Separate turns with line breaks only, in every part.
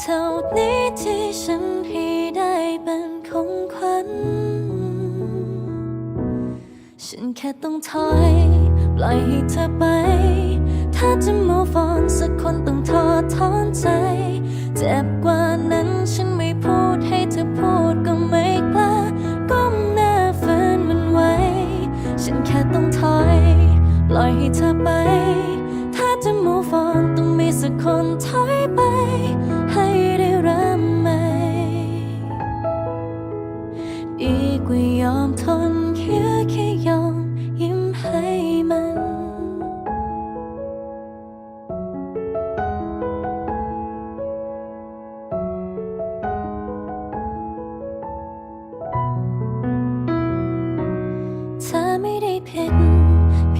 เท่านี้ที่ฉันให้ได้เป็นของขวัญ ฉันแค่ต้องถอย ปล่อยให้เธอไป ถ้าจะ move on สักคนต้องทอดถอนใจ เจ็บกว่านั้นฉัน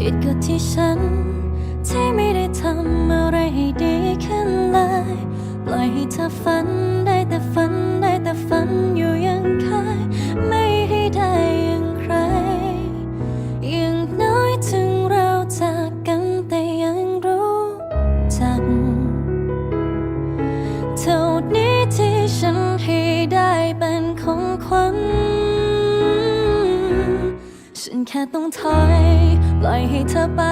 ผิดก็ที่ฉัน ที่ไม่ได้ทำอะไรให้ดีขึ้นเลย ปล่อยให้เธอฝันได้แต่ฝันได้แต่ฝันอยู่ยังเคยไม่ให้ได้อย่างใครอย่างน้อยถึงเราจากกันแต่ยังรู้จักเท่านี้ที่ฉันให้ได้เป็นของขวัญฉันแค่ต้องถอย ปล่อยให้เธอไป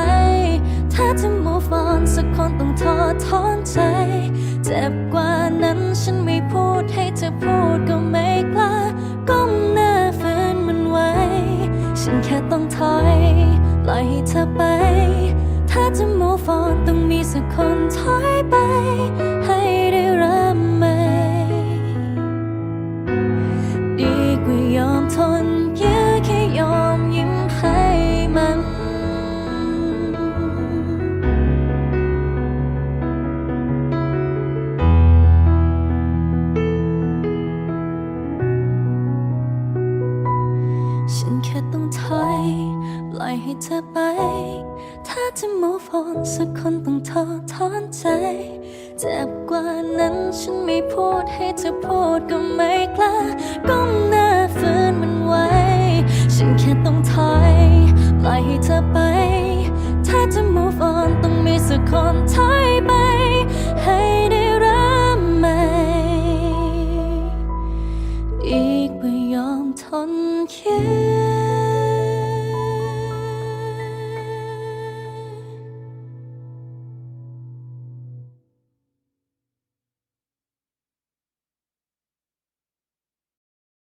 ถ้าจะ move on สักคนต้องทอดถอนใจ เจ็บกว่านั้นฉันไม่พูดให้เธอพูดก็ไม่กล้า ก้มหน้าฝืนมันไว้ ฉันแค่ต้องถอย ปล่อยให้เธอไป ถ้าจะ move on ต้องมีสักคนถอยไป ให้ได้ริ่ม ให้เธอไป ถ้าจะ move on สักคนต้องทอทอนใจ เจ็บกว่านั้นฉันไม่พูดให้เธอพูดก็ไม่กล้าก้มหน้าฝืนมันไว้ ฉันแค่ต้องถอย ปล่อยให้เธอไป ถ้าจะ move on ต้องมีสักคนทอ